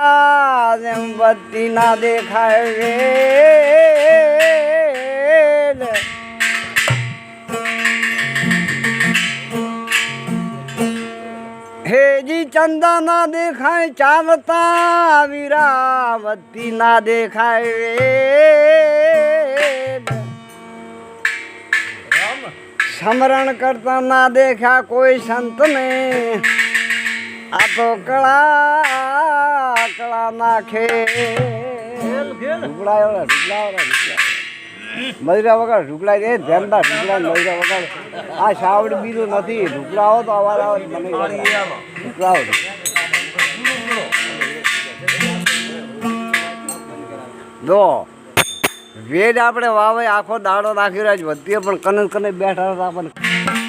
બત્તી ના દેખાય રે હેજી ચંદા ના દેખાય ચાલતા વીરાવતી ના દેખાય રે સમરણ કરતા ના દેખા કોઈ સંતને. આ તો કળા નાખે ઢુકડાયો મદરા વગર ઢુકડા એ ધ્યાનદાર ઢુકડા મદરા વગર. આ સાવડ બીજું નથી ઢુકડાઓ તો અવાજ આવે મને ઢુકડાઓ જો વેજ આપણે વાવે, આખો દાડો નાખી રહ્યા જ વધીએ પણ કનન કને બેઠા હતા આપણને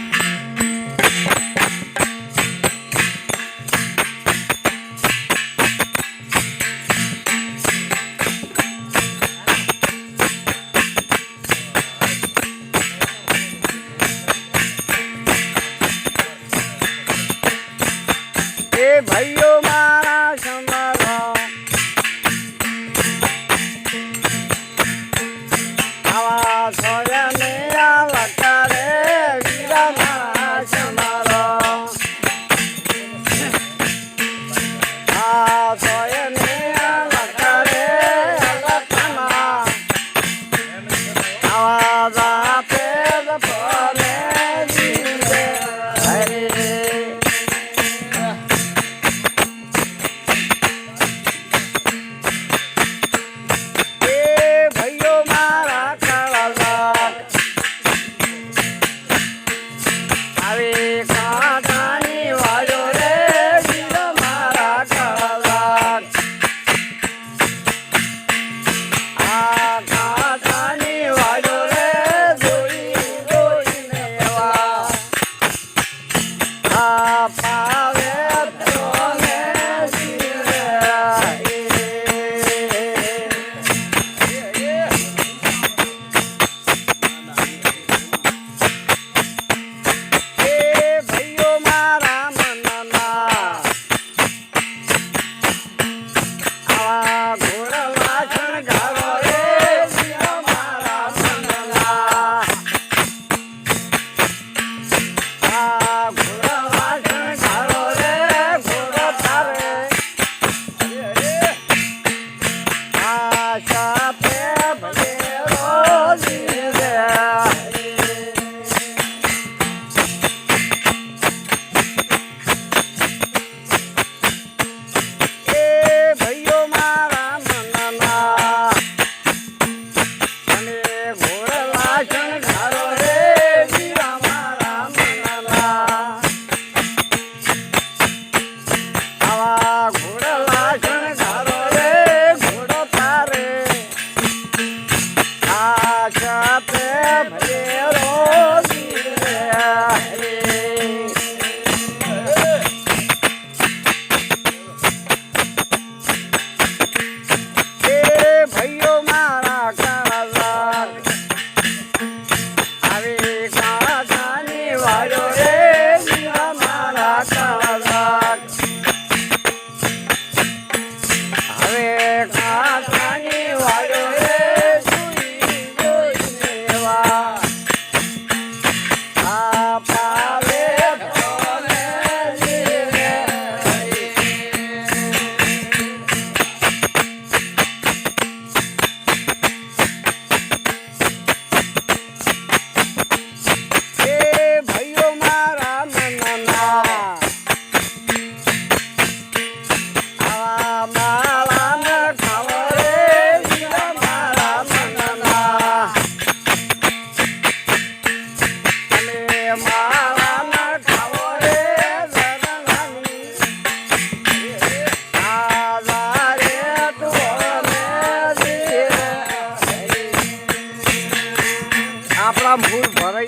બધા મૂળ ભરાઈ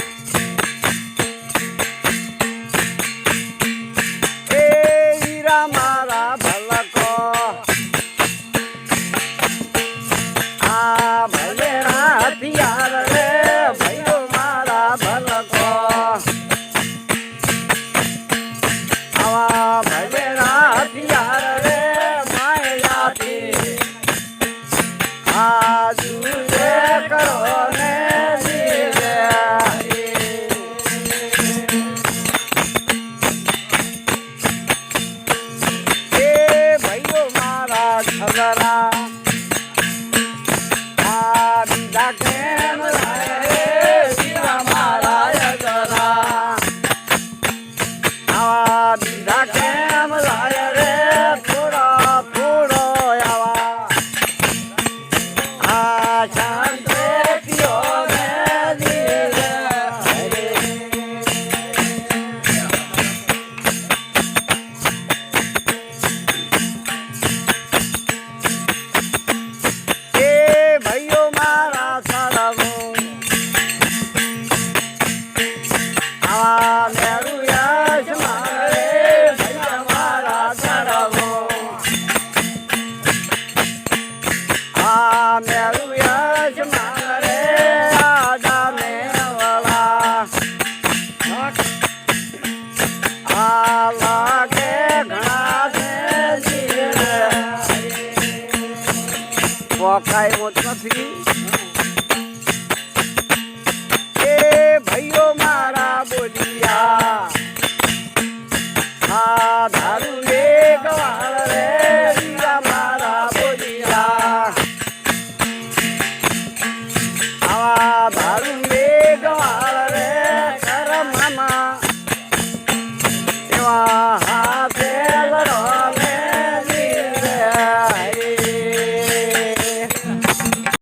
મારા પોકાય મોત નથી. એ ભાઈઓ મારા બોલિયા આ દારૂ